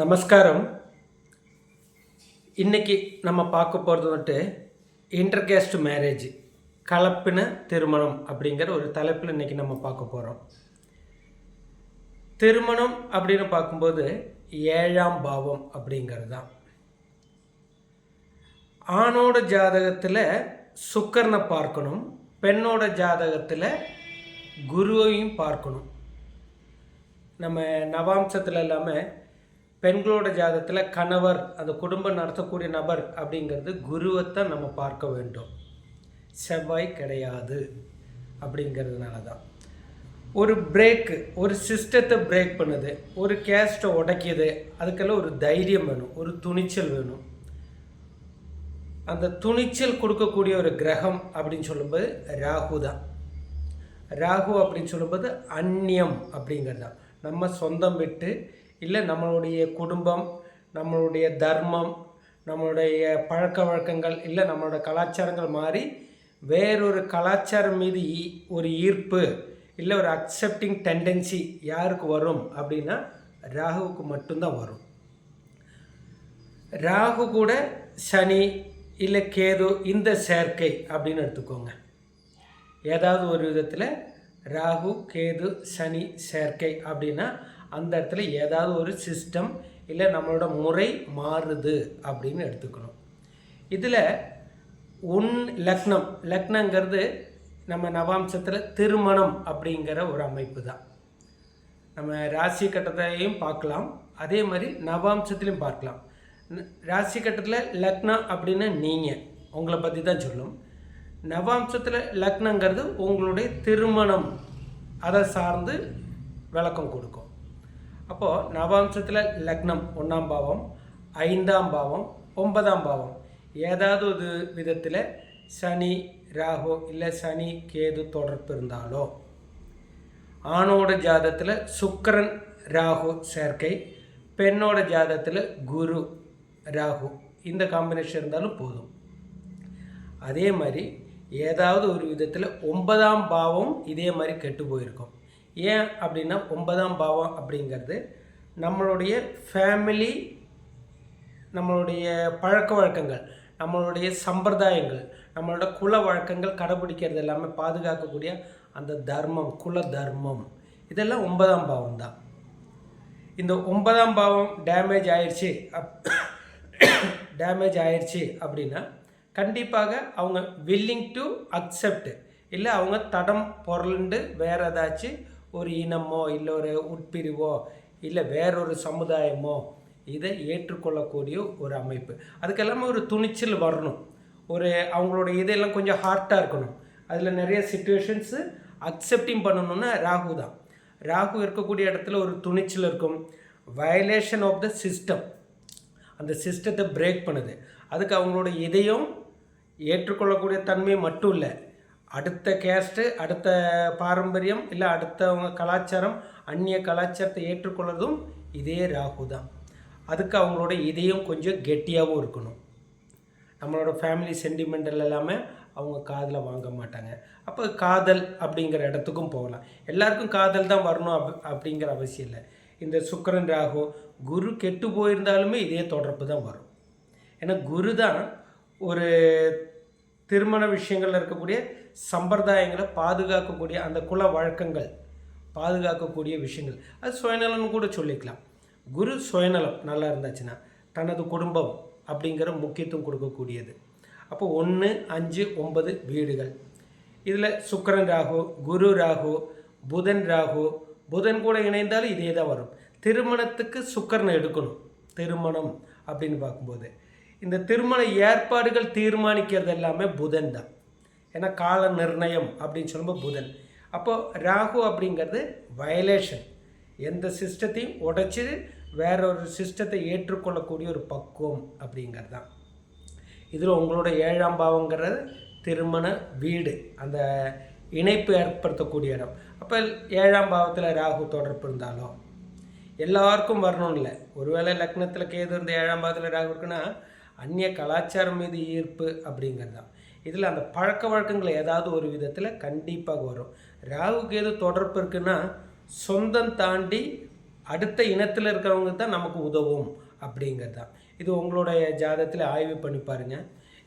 நமஸ்காரம். இன்னைக்கு நம்ம பார்க்க போகிறது வந்துட்டு இன்டர்கேஸ்ட் மேரேஜ் கலப்பின திருமணம் அப்படிங்கிற ஒரு தலைப்பில் இன்றைக்கி நம்ம பார்க்க போகிறோம் திருமணம் அப்படின்னு பார்க்கும்போது ஏழாம் பாவம் அப்படிங்கிறது தான் ஆணோட ஜாதகத்தில் சுக்கரனை பார்க்கணும் பெண்ணோட ஜாதகத்தில் குருவையும் பார்க்கணும். நம்ம நவாம்சத்தில் இல்லாமல் பெண்களோட ஜாதத்தில் கணவர் அந்த குடும்பம் நடத்தக்கூடிய நபர் அப்படிங்கிறது குருவைத்தான் நம்ம பார்க்க வேண்டும். செவ்வாய் கிடையாது அப்படிங்கிறதுனால தான் ஒரு பிரேக்கு ஒரு சிஸ்டத்தை பிரேக் பண்ணுது ஒரு கேஸ்ட்டை உடைக்கிது அதுக்கெல்லாம் ஒரு தைரியம் வேணும் ஒரு துணிச்சல் வேணும். அந்த துணிச்சல் கொடுக்கக்கூடிய ஒரு கிரகம் அப்படின்னு சொல்லும்போது ராகு தான். ராகு அப்படின்னு சொல்லும்போது அந்நியம் அப்படிங்கிறது தான் நம்ம சொந்தம் விட்டு இல்லை நம்மளுடைய குடும்பம் நம்மளுடைய தர்மம் நம்மளுடைய பழக்க வழக்கங்கள் இல்லை நம்மளோட கலாச்சாரங்கள் மாறி வேறொரு கலாச்சாரம் மீது ஒரு ஈர்ப்பு இல்லை ஒரு அக்செப்டிங் டெண்டன்சி யாருக்கு வரும் அப்படின்னா ராகுவுக்கு மட்டும்தான் வரும். ராகு கூட சனி இல்லை கேது இந்த சேர்க்கை அப்படின்னு எடுத்துக்கோங்க. ஏதாவது ஒரு விதத்தில் ராகு கேது சனி சேர்க்கை அப்படின்னா அந்த இடத்துல ஏதாவது ஒரு சிஸ்டம் இல்லை நம்மளோட முறை மாறுது அப்படின்னு எடுத்துக்கணும். இதில் உன் லக்னம் லக்னங்கிறது நம்ம நவாம்சத்தில் திருமணம் அப்படிங்கிற ஒரு அமைப்பு தான் நம்ம ராசி கட்டத்தையும் பார்க்கலாம். அதே மாதிரி நவாம்சத்திலையும் பார்க்கலாம். ராசி கட்டத்தில் லக்னம் அப்படின்னா நீங்கள் உங்களை பற்றி தான் சொல்லும். நவாம்சத்தில் லக்னங்கிறது உங்களுடைய திருமணம் அதை சார்ந்து விளக்கம் கொடுக்கும். அப்போது நவாம்சத்தில் லக்னம் ஒன்றாம் பாவம் ஐந்தாம் பாவம் ஒன்பதாம் பாவம். ஏதாவது ஒரு விதத்தில் சனி ராகு இல்லை சனி கேது தொடர்பு இருந்தாலோ ஆணோட ஜாதத்தில் சுக்கரன் ராகு சேர்க்கை பெண்ணோட ஜாதத்தில் குரு ராகு இந்த காம்பினேஷன் இருந்தாலும் போதும். அதே மாதிரி ஏதாவது ஒரு விதத்தில் ஒன்பதாம் பாவம் இதே மாதிரி கெட்டு போயிருக்கும். ஏன் அப்படின்னா ஒன்பதாம் பாவம் அப்படிங்கிறது நம்மளுடைய ஃபேமிலி நம்மளுடைய பழக்க வழக்கங்கள் நம்மளுடைய சம்பிரதாயங்கள் நம்மளோட குல வழக்கங்கள் கடைபிடிக்கிறது எல்லாமே பாதுகாக்கக்கூடிய அந்த தர்மம் குல தர்மம். இதெல்லாம் ஒன்பதாம் பாவம் தான். இந்த ஒன்பதாம் பாவம் டேமேஜ் ஆயிடுச்சு அப் டேமேஜ் ஆயிடுச்சு அப்படின்னா கண்டிப்பாக அவங்க வில்லிங் டு அக்செப்ட் இல்லை அவங்க தடம் பொருண்டு வேறு ஏதாச்சும் ஒரு இனமோ இல்லை ஒரு உட்பிரிவோ இல்லை வேறொரு சமுதாயமோ இதை ஏற்றுக்கொள்ளக்கூடிய ஒரு அமைப்பு. அதுக்கெல்லாமே ஒரு துணிச்சல் வரணும். ஒரு அவங்களோட இதெல்லாம் கொஞ்சம் ஹார்ட்டாக இருக்கணும். அதில் நிறைய சுச்சுவேஷன்ஸு அக்செப்டிங் பண்ணணும்னா ராகு தான். ராகு இருக்கக்கூடிய இடத்துல ஒரு துணிச்சல் இருக்கும். வயலேஷன் ஆஃப் த சிஸ்டம் அந்த சிஸ்டத்தை பிரேக் பண்ணுது. அதுக்கு அவங்களோட இதையும் ஏற்றுக்கொள்ளக்கூடிய தன்மை மட்டும் இல்லை. அடுத்த கேஸ்ட்டு அடுத்த பாரம்பரியம் இல்லை அடுத்தவங்க கலாச்சாரம் அந்நிய கலாச்சாரத்தை ஏற்றுக்கொள்ளதும் இதே ராகு தான். அதுக்கு அவங்களோட இதயம் கொஞ்சம் கெட்டியாகவும் இருக்கணும். நம்மளோட ஃபேமிலி சென்டிமெண்டல் எல்லாமே அவங்க காதில் வாங்க மாட்டாங்க. அப்போ காதல் அப்படிங்கிற இடத்துக்கும் போகலாம். எல்லாருக்கும் காதல் தான் வரணும் அப் அப்படிங்கிற அவசியம் இல்லை. இந்த சுக்கரன் ராகு குரு கெட்டு போயிருந்தாலுமே இதே தொடர்பு தான் வரும். ஏன்னா குரு தான் ஒரு திருமண விஷயங்களில் இருக்கக்கூடிய சம்பிரதாயங்களை பாதுகாக்கக்கூடிய அந்த குல வழக்கங்கள் பாதுகாக்கக்கூடிய விஷயங்கள். அது சுயநலம்னு கூட சொல்லிக்கலாம். குரு சுயநலம் நல்லா இருந்துச்சுன்னா தனது குடும்பம் அப்படிங்கிற முக்கியத்துவம் கொடுக்கக்கூடியது. அப்போ ஒன்று அஞ்சு ஒன்பது வீடுகள். இதில் சுக்கரன் ராகு குரு ராகு புதன் ராகு புதன் கூட இணைந்தாலும் இதே தான் வரும். திருமணத்துக்கு சுக்கரனை எடுக்கணும். திருமணம் அப்படின்னு பார்க்கும்போது. இந்த திருமண ஏற்பாடுகள் தீர்மானிக்கிறது எல்லாமே புதன் தான். ஏன்னா கால நிர்ணயம் அப்படின்னு சொல்லும்போது புதன். அப்போது ராகு அப்படிங்கிறது வயலேஷன் எந்த சிஸ்டத்தையும் உடைச்சி வேற ஒரு சிஸ்டத்தை ஏற்றுக்கொள்ளக்கூடிய ஒரு பக்குவம் அப்படிங்கிறது தான் இதில் உங்களோட ஏழாம் பாவங்கிறது திருமண வீடு. அந்த இணைப்பு ஏற்படுத்தக்கூடிய இடம். அப்போ ஏழாம் பாவத்தில் ராகு தொடர்பு இருந்தாலோ? எல்லாருக்கும் வரணும் இல்லை ஒருவேளை லக்னத்தில் கேது இருந்த ஏழாம் பாவத்தில் ராகு இருக்குன்னா அந்நிய கலாச்சாரம் மீது ஈர்ப்பு அப்படிங்கிறது தான் இதில் அந்த பழக்க வழக்கங்கள் ஏதாவது ஒரு விதத்தில் கண்டிப்பாக வரும். ராகுக்கு எது தொடர்பு இருக்குன்னா சொந்தம் தாண்டி அடுத்த இனத்தில் இருக்கிறவங்க தான் நமக்கு உதவும் அப்படிங்கிறது தான் இது உங்களுடைய ஜாதகத்தில் ஆய்வு பண்ணி பாருங்க.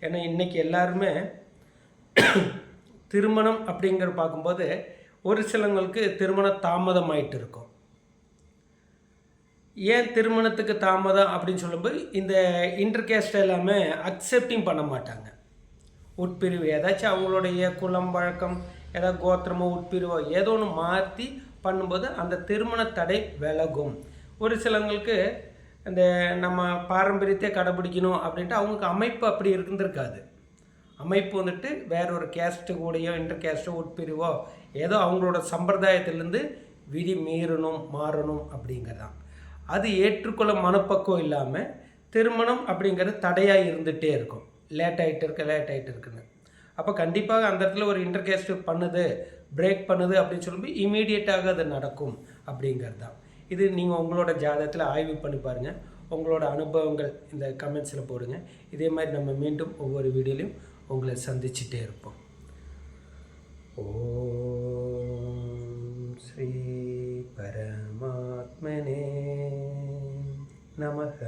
ஏன்னா இன்றைக்கி எல்லாருமே திருமணம் அப்படிங்கிற பார்க்கும்போது ஒரு சிலங்களுக்கு திருமணம் தாமதம் ஆயிட்டு இருக்கும். ஏன் திருமணத்துக்கு தாமதம் அப்படின்னு சொல்லும்போது இந்த இன்டர்கேஸ்ட் எல்லாமே அக்செப்டிங் பண்ண மாட்டாங்க. உட்பிரிவு. ஏதாச்சும் அவங்களுடைய குலம் வழக்கம் ஏதாவது கோத்திரமோ உட்பிரிவோ ஏதோ ஒன்று மாற்றி பண்ணும்போது அந்த திருமண தடை விலகும். ஒரு சிலவங்களுக்கு இந்த நம்ம பாரம்பரியத்தை கடைபிடிக்கணும் அப்படின்ட்டு அவங்களுக்கு அமைப்பு அப்படி இருந்திருக்காது. அமைப்பு வந்துட்டு வேற ஒரு கேஸ்ட்டு கூடயோ இன்டர் கேஸ்ட்டோ உட்பிரிவோ ஏதோ அவங்களோட சம்பிரதாயத்திலேருந்து விதி மீறணும் மாறணும் அப்படிங்கிறதான். அது ஏற்றுக்கொள்ள மனப்பக்குவம் இல்லாமல் திருமணம் அப்படிங்கிறது தடையாக இருந்துகிட்டே இருக்கும். லேட் ஆகிட்டு இருக்கு லேட் ஆகிட்டு இருக்குன்னு. அப்போ கண்டிப்பாக அந்த இடத்துல ஒரு இன்டர்கேஸ்ட் பண்ணுது பிரேக் பண்ணுது அப்படின்னு சொல்லும்போது இமீடியட்டாக அது நடக்கும் அப்படிங்கிறது தான். இது நீங்கள் உங்களோட ஜாதகத்தில் ஆய்வு பண்ணி பாருங்கள் உங்களோட அனுபவங்கள் இந்த கமெண்ட்ஸில் போடுங்க. இதே மாதிரி நம்ம மீண்டும் ஒவ்வொரு வீடியோலையும் உங்களை சந்திச்சுட்டே இருப்போம். ஓம் ஸ்ரீ பரமாத்மனே நமக.